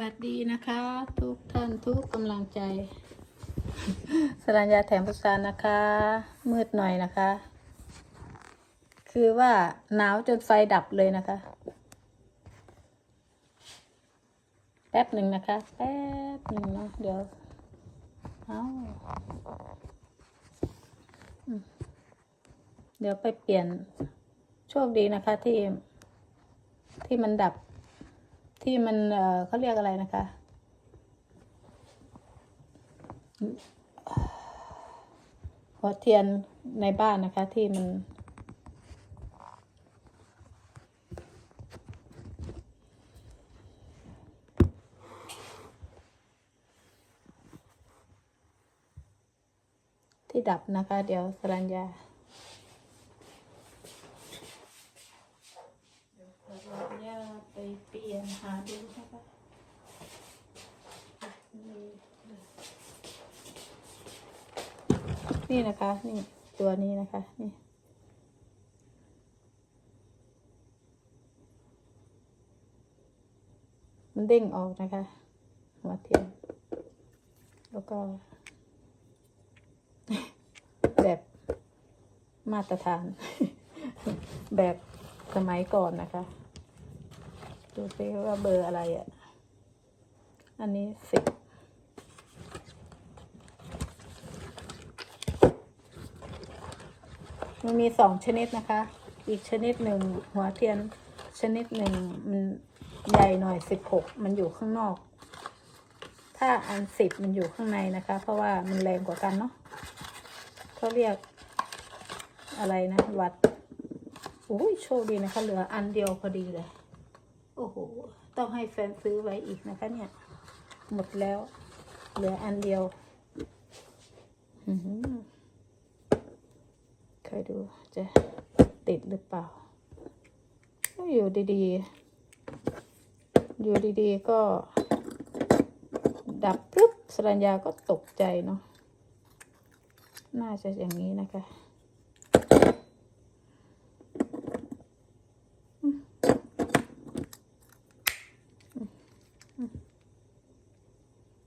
วัสดีนะคะ ทุกท่านทุกกำลังใจ สรัญญาแถมประสานนะคะ มืดหน่อยนะคะ คือว่าหนาวจนไฟดับเลยนะคะ แป๊บหนึ่งนะคะ แป๊บหนึ่งเนาะเดี๋ยวเอาเดี๋ยวไปเปลี่ยนโชคดีนะคะที่ที่มันดับ ที่มันเอ่อเขาเรียกอะไรนะคะ หัวเทียนในบ้านนะคะ ที่มัน ที่ดับนะคะ เดี๋ยวสรัญญา เดี๋ยวสรัญญาไปเปลี่ยนหาดูนะคะ นี่นะคะ นี่ตัวนี้นะคะ นี่ มันเด้งออกนะคะหัวเทียนแล้วก็ แบบมาตรฐาน แบบสมัยก่อนนะคะ ดูซิว่าเบอร์อะไรอะ่ะ อันนี้สิบ มันมีสองชนิดนะคะ อีกชนิดหนึ่งหัวเทียนชนิดหนึ่งมันใหญ่หน่อยสิบหกมันอยู่ข้างนอก ถ้าอันสิบมันอยู่ข้างในนะคะ เพราะว่ามันแรงกว่ากันเนาะเขาเรียกอะไรนะ วัดโอ้ยโชคดีนะคะ เหลืออันเดียวพอดีเลย โอ้โห ต้องให้แฟนซื้อไว้อีกนะคะเนี่ย หมดแล้ว เหลืออันเดียว อื้ อหือเคยดูจะติดหรือเปล่า อยู่ดีๆ อยู่ดีๆ ก็ ดับปุ๊บสรัญญาก็ตกใจเนาะ น่าจะอย่างนี้นะคะ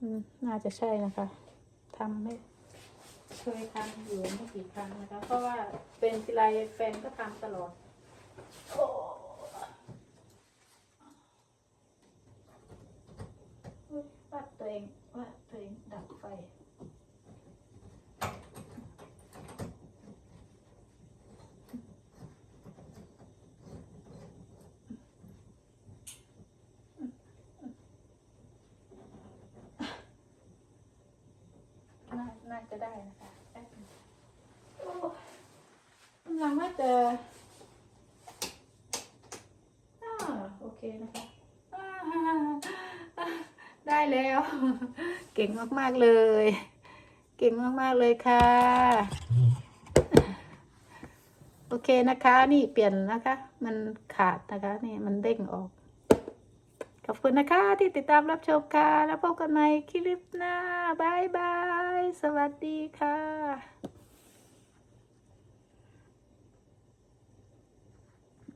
อืมน่าจะใช่นะคะทำไม่ เคยทำอยู่ไม่กี่ครั้งนะคะ เพราะว่าเป็นทีไรแฟนก็ทำตลอดโอ้อุ๊ยปัดตัวเองว่าตัวเองดับไฟน่าจะได้นะคะแป๊บนึงโอ้ จอ่าโอเคนะคะได้แล้ว เก่งมากๆเลย เก่งมากๆเลยค่ะ โอเคนะคะ นี่เปลี่ยนนะคะ มันขาดนะคะ นี่มันเด้งออก ขอบคุณนะคะที่ติดตามรับชมค่ะ แล้วพบกันใหม่คลิปหน้าบายบาย สวัสดีค่ะ